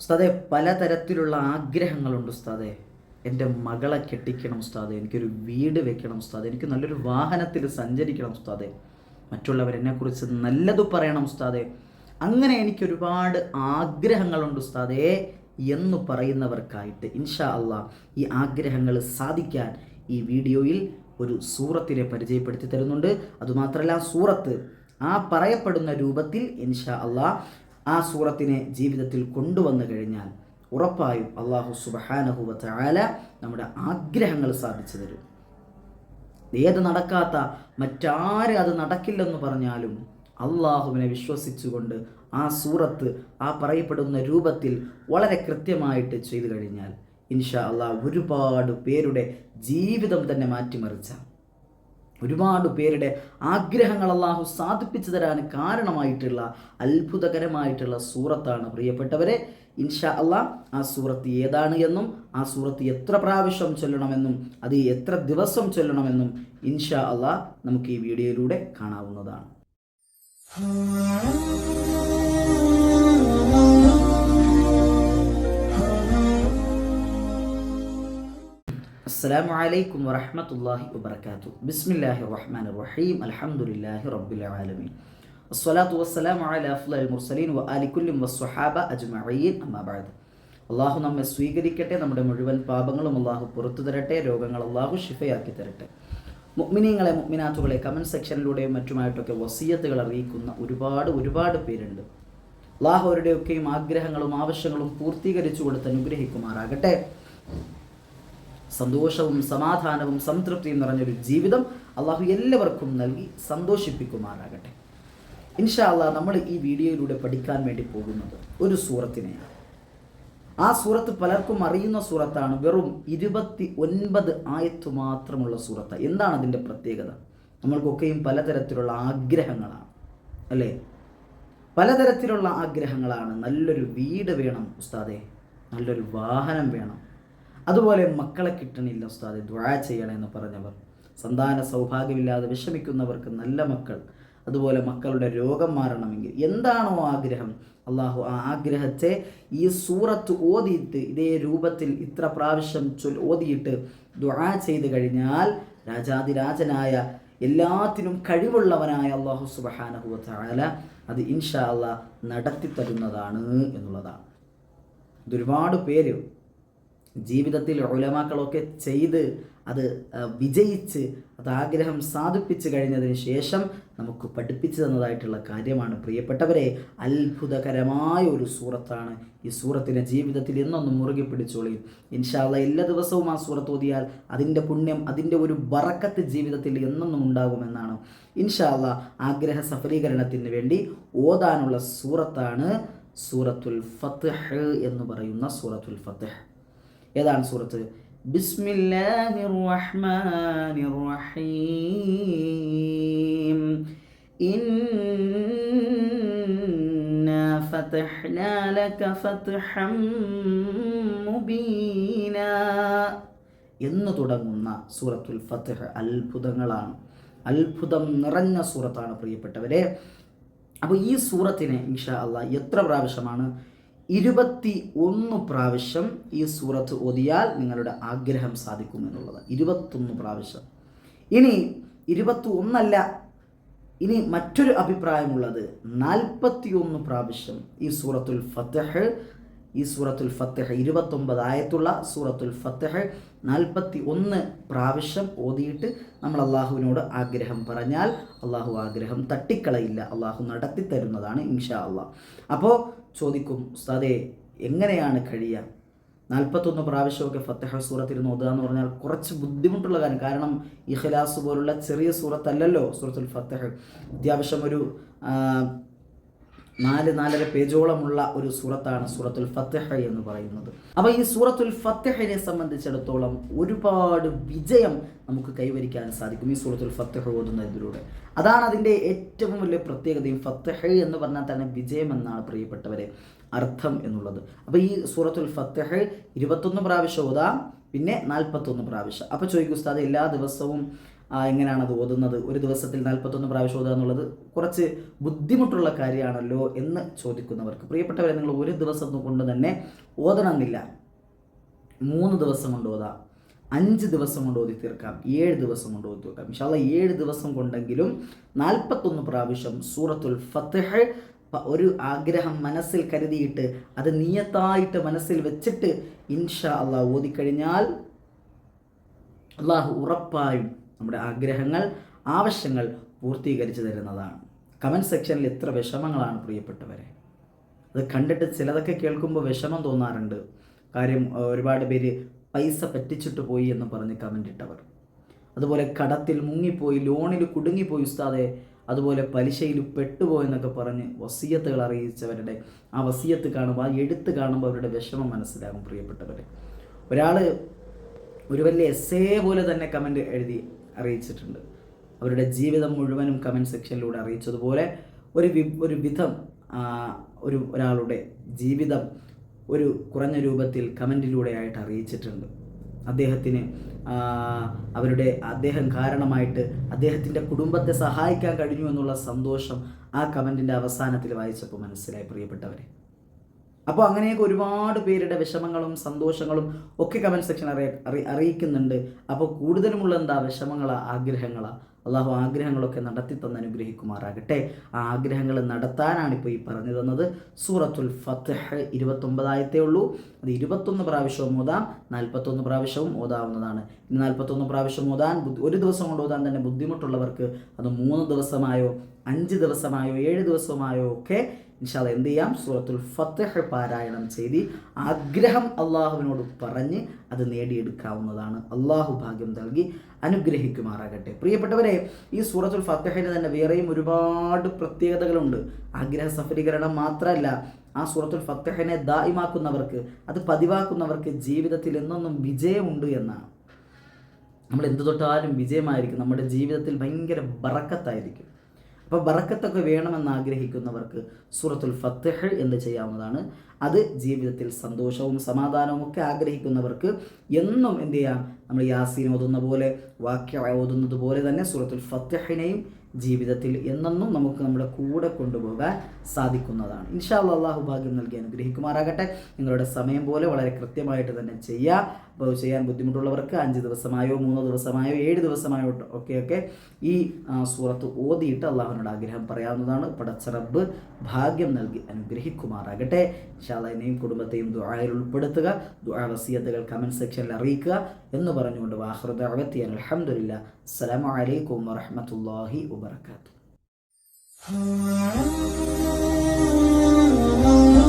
ഉസ്താദെ പലതരത്തിലുള്ള ആഗ്രഹങ്ങളുണ്ട് ഉസ്താദെ. എന്റെ മകളെ കെട്ടിക്കണം ഉസ്താദെ. എനിക്കൊരു വീട് വെക്കണം ഉസ്താദെ. എനിക്ക് നല്ലൊരു വാഹനത്തിൽ സഞ്ചരിക്കണം ഉസ്താദെ. മറ്റുള്ളവരെന്നെക്കുറിച്ച് നല്ലത് പറയണം ഉസ്താദെ. അങ്ങനെ എനിക്ക് ഒരുപാട് ആഗ്രഹങ്ങളുണ്ട് ഉസ്താദേ എന്ന് പറയുന്നവർക്കായിട്ട് ഇൻഷാ അല്ല ഈ ആഗ്രഹങ്ങൾ സാധിക്കാൻ ഈ വീഡിയോയിൽ ഒരു സൂറത്തിനെ പരിചയപ്പെടുത്തി തരുന്നുണ്ട്. അതുമാത്രമല്ല സൂറത്ത് ആ പറയപ്പെടുന്ന രൂപത്തിൽ ഇൻഷാ അള്ളാ ആ സൂറത്തിനെ ജീവിതത്തിൽ കൊണ്ടുവന്നു കഴിഞ്ഞാൽ ഉറപ്പായും അള്ളാഹു സുബഹാനഹുവ നമ്മുടെ ആഗ്രഹങ്ങൾ സാധിച്ചു തരും. ഏത് നടക്കാത്ത മറ്റാര് അത് നടക്കില്ലെന്ന് പറഞ്ഞാലും അള്ളാഹുവിനെ വിശ്വസിച്ചുകൊണ്ട് ആ സൂറത്ത് ആ പറയപ്പെടുന്ന രൂപത്തിൽ വളരെ കൃത്യമായിട്ട് ചെയ്തു കഴിഞ്ഞാൽ ഇൻഷാ അള്ളാഹ് ഒരുപാട് പേരുടെ ജീവിതം തന്നെ മാറ്റിമറിച്ച ഒരുപാട് പേരുടെ ആഗ്രഹങ്ങൾ അള്ളാഹു സാധിപ്പിച്ചു തരാൻ കാരണമായിട്ടുള്ള അത്ഭുതകരമായിട്ടുള്ള സൂറത്താണ്. പ്രിയപ്പെട്ടവരെ ഇൻഷാ അള്ളാ ആ സൂറത്ത് ഏതാണ് എന്നും ആ സൂറത്ത് എത്ര പ്രാവശ്യം ചൊല്ലണമെന്നും അത് എത്ര ദിവസം ചൊല്ലണമെന്നും ഇൻഷാ അള്ളാ നമുക്ക് ഈ വീഡിയോയിലൂടെ കാണാവുന്നതാണ്. അസ്സലാമു അലൈക്കും വറഹമത്തല്ലാഹി വബർക്കാത്തു ബിസ്മില്ലാഹി റഹ്മാൻ റഹീം. അലഹമുല്ലാഹി റബ്ബുലാലമീൻ അസ്വലാത്തു വസ്സലാം അല അഫ്ലൽ മുർസലീൻ വ അലിക്കുല്ലും വസ്വഹാബ അജ്മഈൻ. അമ്മാബാദ് അള്ളാഹു നമ്മെ സ്വീകരിക്കട്ടെ. നമ്മുടെ മുഴുവൻ പാപങ്ങളും അള്ളാഹു പുറത്തു തരട്ടെ. രോഗങ്ങൾ അള്ളാഹു ഷിഫയാക്കി തരട്ടെ. മുഗ്മിനീങ്ങളെ മുഗ്മിനാത്തുകളെ കമന്റ് സെക്ഷനിലൂടെയും മറ്റുമായിട്ടൊക്കെ വസീയത്തുകൾ അറിയിക്കുന്ന ഒരുപാട് ഒരുപാട് പേരുണ്ട്. അള്ളാഹു അവരുടെയൊക്കെയും ആഗ്രഹങ്ങളും ആവശ്യങ്ങളും പൂർത്തീകരിച്ചു കൊടുത്ത് അനുഗ്രഹിക്കുമാറാകട്ടെ. സന്തോഷവും സമാധാനവും സംതൃപ്തിയും നിറഞ്ഞൊരു ജീവിതം അള്ളാഹു എല്ലാവർക്കും നൽകി സന്തോഷിപ്പിക്കുമാറാകട്ടെ. ഇൻഷാ അള്ളാഹ് നമ്മൾ ഈ വീഡിയോയിലൂടെ പഠിക്കാൻ വേണ്ടി പോകുന്നത് ഒരു സൂറത്തിനെയാണ്. ആ സൂറത്ത് പലർക്കും അറിയുന്ന സൂറത്താണ്. വെറും ഇരുപത്തി ഒൻപത് ആയത്ത് മാത്രമുള്ള സൂറത്ത്. എന്താണ് അതിന്റെ പ്രത്യേകത? നമ്മൾക്കൊക്കെയും പലതരത്തിലുള്ള ആഗ്രഹങ്ങളാണ് അല്ലേ? പലതരത്തിലുള്ള ആഗ്രഹങ്ങളാണ്. നല്ലൊരു വീട് വേണം ഉസ്താദെ. നല്ലൊരു വാഹനം വേണം. അതുപോലെ മക്കളെ കിട്ടണില്ല ഉസ്താദ് ദ്വാ ചെയ്യണമെന്ന് പറഞ്ഞവർ. സന്താന സൗഭാഗ്യമില്ലാതെ വിഷമിക്കുന്നവർക്ക് നല്ല മക്കൾ. അതുപോലെ മക്കളുടെ രോഗം മാറണമെങ്കിൽ എന്താണോ ആഗ്രഹം? അള്ളാഹു ആ ആഗ്രഹത്തെ ഈ സൂറത്ത് ഓതിയിട്ട് ഇതേ രൂപത്തിൽ ഇത്ര പ്രാവശ്യം ചൊൽ ഓതിയിട്ട് ദ്വാ ചെയ്ത് കഴിഞ്ഞാൽ രാജാതിരാജനായ എല്ലാത്തിനും കഴിവുള്ളവനായ അള്ളാഹു സുബഹാനഹുവ താല അത് ഇൻഷാ അള്ളാഹ് നടത്തി തരുന്നതാണ് എന്നുള്ളതാണ് ഇതൊരുപാട് പേര് ജീവിതത്തിൽ ഉലമാക്കളൊക്കെ ചെയ്ത് അത് വിജയിച്ച് അത് ആഗ്രഹം സാധിപ്പിച്ചു കഴിഞ്ഞതിന് ശേഷം നമുക്ക് പഠിപ്പിച്ചു തന്നതായിട്ടുള്ള കാര്യമാണ്. പ്രിയപ്പെട്ടവരെ അത്ഭുതകരമായ ഒരു സൂറത്താണ് ഈ സൂറത്തിനെ ജീവിതത്തിൽ എന്നൊന്നും മുറുകെ പിടിച്ചോളി. ഇൻഷാല്ല എല്ലാ ദിവസവും ആ സൂറത്ത് ഓതിയാൽ അതിന്റെ പുണ്യം അതിന്റെ ഒരു ബറക്കത്ത് ജീവിതത്തിൽ എന്നൊന്നും ഉണ്ടാകുമെന്നാണ്. ഇൻഷാല്ല ആഗ്രഹ സഫലീകരണത്തിന് വേണ്ടി ഓതാനുള്ള സൂറത്താണ് സൂറത്തുൽ ഫത്ത് എന്ന് പറയുന്ന സൂറത്തുൽ ഫത്ഹ്. ഏതാണ് സൂറത്ത്? റഹീം എന്ന് തുടങ്ങുന്ന സൂറത്തുൽ ഫത്ഹ് അത്ഭുതങ്ങളാണ്. അത്ഭുതം നിറഞ്ഞ സൂറത്താണ് പ്രിയപ്പെട്ടവരെ. അപ്പോൾ ഈ സൂറത്തിനെ ഇൻഷാ അള്ളാഹ് എത്ര പ്രാവശ്യമാണ് ഇരുപത്തി ഒന്ന് പ്രാവശ്യം ഈ സൂറത്ത് ഓതിയാൽ നിങ്ങളുടെ ആഗ്രഹം സാധിക്കും എന്നുള്ളത് ഇരുപത്തൊന്ന് പ്രാവശ്യം. ഇനി ഇരുപത്തി ഒന്നല്ല ഇനി മറ്റൊരു അഭിപ്രായമുള്ളത്. നാൽപ്പത്തി ഒന്ന് പ്രാവശ്യം ഈ സൂറത്തുൽ ഫത്തഹ് ഈ സൂറത്തുൽ ഫത്തഹ് ഇരുപത്തൊമ്പത് ആയത്തുള്ള സൂറത്തുൽ ഫത്തഹ് നാൽപ്പത്തി ഒന്ന് പ്രാവശ്യം ഓതിയിട്ട് നമ്മൾ അള്ളാഹുവിനോട് ആഗ്രഹം പറഞ്ഞാൽ അള്ളാഹു ആഗ്രഹം തട്ടിക്കളയില്ല. അള്ളാഹു നടത്തി തരുന്നതാണ് ഇൻഷാ അള്ളാഹ്. അപ്പോൾ ചോദിക്കും ഉസ്താദെ എങ്ങനെയാണ് കഴിയുക? നാൽപ്പത്തൊന്ന് പ്രാവശ്യമൊക്കെ ഫത്തഹ സൂറത്തിരുന്ന് ഓതുക എന്ന് പറഞ്ഞാൽ കുറച്ച് ബുദ്ധിമുട്ടുള്ള കാര്യം. കാരണം ഇഖ്ലാസ് പോലുള്ള ചെറിയ സൂറത്തല്ലല്ലോ സൂറത്തുൽ ഫത്തഹ്. അത്യാവശ്യം ഒരു നാല് നാലര പേജോളമുള്ള ഒരു സൂറത്താണ് സൂറത്തുൽ ഫത്തഹ എന്ന് പറയുന്നത്. അപ്പോൾ ഈ സൂറത്തുൽ ഫത്തഹിനെ സംബന്ധിച്ചിടത്തോളം ഒരുപാട് വിജയം നമുക്ക് കൈവരിക്കാൻ സാധിക്കും ഈ സൂറത്തുൽ ഫത്തഹ ഓതുന്നതിലൂടെ. അതാണ് അതിന്റെ ഏറ്റവും വലിയ പ്രത്യേകതയും. ഫത്തഹ എന്ന് പറഞ്ഞാൽ തന്നെ വിജയം എന്നാണ് പ്രിയപ്പെട്ടവരെ അർത്ഥം എന്നുള്ളത്. അപ്പോൾ ഈ സൂറത്തുൽ ഫത്തഹ ഇരുപത്തൊന്ന് പ്രാവശ്യം ഓതാം പിന്നെ നാൽപ്പത്തൊന്ന് പ്രാവശ്യം. അപ്പോൾ ചോദിക്കും ഉസ്താദ് എല്ലാ ദിവസവും എങ്ങനെയാണ് അത് ഓതുന്നത്? ഒരു ദിവസത്തിൽ നാൽപ്പത്തൊന്ന് പ്രാവശ്യം ഓതുക എന്നുള്ളത് കുറച്ച് ബുദ്ധിമുട്ടുള്ള കാര്യമാണല്ലോ എന്ന് ചോദിക്കുന്നവർക്ക്. പ്രിയപ്പെട്ടവരെ നിങ്ങൾ ഒരു ദിവസം കൊണ്ട് തന്നെ ഓതണമെന്നില്ല. മൂന്ന് ദിവസം കൊണ്ട് ഓതാം. അഞ്ച് ദിവസം കൊണ്ട് ഓതി തീർക്കാം. ഏഴ് ദിവസം കൊണ്ട് ഓതി തീർക്കാം. ഇൻഷാല്ല ഏഴ് ദിവസം കൊണ്ടെങ്കിലും നാൽപ്പത്തൊന്ന് പ്രാവശ്യം സൂറത്തുൽ ഫത്തഹ് ഒരു ആഗ്രഹം മനസ്സിൽ കരുതിയിട്ട് അത് നിയത്തായിട്ട് മനസ്സിൽ വെച്ചിട്ട് ഇൻഷാ അള്ളാഹ് ഓതിക്കഴിഞ്ഞാൽ അള്ളാഹു ഉറപ്പായും നമ്മുടെ ആഗ്രഹങ്ങൾ ആവശ്യങ്ങൾ പൂർത്തീകരിച്ചു തരുന്നതാണ്. കമന്റ് സെക്ഷനിൽ എത്ര വിഷമങ്ങളാണ് പ്രിയപ്പെട്ടവരെ. അത് കണ്ടിട്ട് ചിലതൊക്കെ കേൾക്കുമ്പോൾ വിഷമം തോന്നാറുണ്ട്. കാര്യം ഒരുപാട് പേര് പൈസ പറ്റിച്ചിട്ട് പോയി എന്ന് പറഞ്ഞ് കമന്റ് ഇട്ടവർ. അതുപോലെ കടത്തിൽ മുങ്ങിപ്പോയി ലോണിൽ കുടുങ്ങിപ്പോയി ഉസ്താദെ അതുപോലെ പലിശയിൽ പെട്ടുപോയെന്നൊക്കെ പറഞ്ഞ് വസീയത്തുകൾ അറിയിച്ചവരുടെ ആ വസീയത്ത് കാണുമ്പോൾ ആ എഴുത്ത് കാണുമ്പോൾ അവരുടെ വിഷമം മനസ്സിലാകും പ്രിയപ്പെട്ടവരെ. ഒരാൾ ഒരു വലിയ എസ് എ പോലെ തന്നെ കമന്റ് എഴുതി അറിയിച്ചിട്ടുണ്ട്. അവരുടെ ജീവിതം മുഴുവനും കമന്റ് സെക്ഷനിലൂടെ അറിയിച്ചതുപോലെ ഒരു വി ഒരു വിധം ഒരു ഒരാളുടെ ജീവിതം ഒരു കുറഞ്ഞ രൂപത്തിൽ കമന്റിലൂടെ ആയിട്ട് അറിയിച്ചിട്ടുണ്ട്. അദ്ദേഹത്തിന് അവരുടെ അദ്ദേഹം കാരണമായിട്ട് അദ്ദേഹത്തിന്റെ കുടുംബത്തെ സഹായിക്കാൻ കഴിഞ്ഞു എന്നുള്ള സന്തോഷം ആ കമന്റിന്റെ അവസാനത്തിൽ വായിച്ചപ്പോൾ മനസ്സിലായി പ്രിയപ്പെട്ടവരെ. അപ്പോൾ അങ്ങനെയൊക്കെ ഒരുപാട് പേരുടെ വിഷമങ്ങളും സന്തോഷങ്ങളും ഒക്കെ കമന്റ് സെക്ഷൻ അറിയ അറി അറിയിക്കുന്നുണ്ട്. അപ്പോൾ കൂടുതലുമുള്ള എന്താ? വിഷമങ്ങളാ ആഗ്രഹങ്ങളാ. അള്ളാഹു ആഗ്രഹങ്ങളൊക്കെ നടത്തി തന്ന് അനുഗ്രഹിക്കുമാറാകട്ടെ. ആ ആഗ്രഹങ്ങൾ നടത്താനാണ് ഇപ്പോൾ ഈ പറഞ്ഞു തന്നത്. സൂറത്തുൽ ഫത്തഹ് ഇരുപത്തൊമ്പതായത്തേ ഉള്ളൂ. അത് ഇരുപത്തൊന്ന് പ്രാവശ്യവും ഓതാം നാൽപ്പത്തൊന്ന് പ്രാവശ്യവും ഓതാവുന്നതാണ്. നാൽപ്പത്തൊന്ന് പ്രാവശ്യം ഓതാൻ ഒരു ദിവസം കൊണ്ട് ഓതാൻ തന്നെ ബുദ്ധിമുട്ടുള്ളവർക്ക് അത് മൂന്ന് ദിവസമായോ അഞ്ച് ദിവസമായോ ഏഴ് ദിവസമായോ ഒക്കെ ഇൻഷാല്ല എന്ത് ചെയ്യാം? സൂറത്തുൽ ഫത്തഹ് പാരായണം ചെയ്ത് ആഗ്രഹം അള്ളാഹുവിനോട് പറഞ്ഞ് അത് നേടിയെടുക്കാവുന്നതാണ്. അള്ളാഹു ഭാഗ്യം നൽകി അനുഗ്രഹിക്കുമാറാകട്ടെ. പ്രിയപ്പെട്ടവരെ ഈ സൂറത്തുൽ ഫത്തഹിന് തന്നെ വേറെയും ഒരുപാട് പ്രത്യേകതകളുണ്ട്. ആഗ്രഹ സഫലീകരണം മാത്രമല്ല ആ സൂറത്തുൽ ഫത്തഹിനെ ദായിമാക്കുന്നവർക്ക് അത് പതിവാക്കുന്നവർക്ക് ജീവിതത്തിൽ എന്നൊന്നും വിജയമുണ്ട് എന്നാണ്. നമ്മൾ എന്തു തൊട്ടാലും വിജയമായിരിക്കും. നമ്മുടെ ജീവിതത്തിൽ ഭയങ്കര ബറക്കത്തായിരിക്കും. അപ്പോൾ ബറക്കത്തൊക്കെ വേണമെന്ന് ആഗ്രഹിക്കുന്നവർക്ക് സൂറത്തുൽ ഫത്തഹ് എന്ന് ചെയ്യാവുന്നതാണ്. അത് ജീവിതത്തിൽ സന്തോഷവും സമാധാനവും ഒക്കെ ആഗ്രഹിക്കുന്നവർക്ക് എന്നും എന്ത് ചെയ്യാം? നമ്മൾ യാസീൻ ഓതുന്ന പോലെ വാക്യ ഓതുന്നത് പോലെ തന്നെ സൂറത്തുൽ ഫത്തഹിനെയും ജീവിതത്തിൽ എന്നെന്നും നമുക്ക് നമ്മുടെ കൂടെ കൊണ്ടുപോകാൻ സാധിക്കുന്നതാണ്. ഇൻഷാ അള്ളാഹു ഭാഗ്യം നൽകി അനുഗ്രഹിക്കുമാറാകട്ടെ. നിങ്ങളുടെ സമയം പോലെ വളരെ കൃത്യമായിട്ട് തന്നെ ചെയ്യുക അപ്പോൾ ചെയ്യാൻ ബുദ്ധിമുട്ടുള്ളവർക്ക് അഞ്ച് ദിവസമായോ മൂന്നോ ദിവസമായോ ഏഴ് ദിവസമായോ ഒക്കെ ഒക്കെ ഈ സൂറത്ത് ഓതിയിട്ട് അള്ളാഹുവിനോട് ആഗ്രഹം പറയാവുന്നതാണ്. പടച്ചറബ് ഭാഗ്യം നൽകി അനുഗ്രഹിക്കുമാറാകട്ടെ. എന്നെയും കുടുംബത്തെയും ദുആയിൽ ഉൾപ്പെടുത്തുക. ദുആ വസിയത്തുകൾ കമന്റ് സെക്ഷനിൽ അറിയിക്കുക എന്ന് പറഞ്ഞുകൊണ്ട് വാഹൃദ അകത്തിയാൻ അലഹമില്ല അസ്സലാമു അലൈക്കും വറഹ്മത്തുള്ളാഹി വബർക്കാത്തു Ah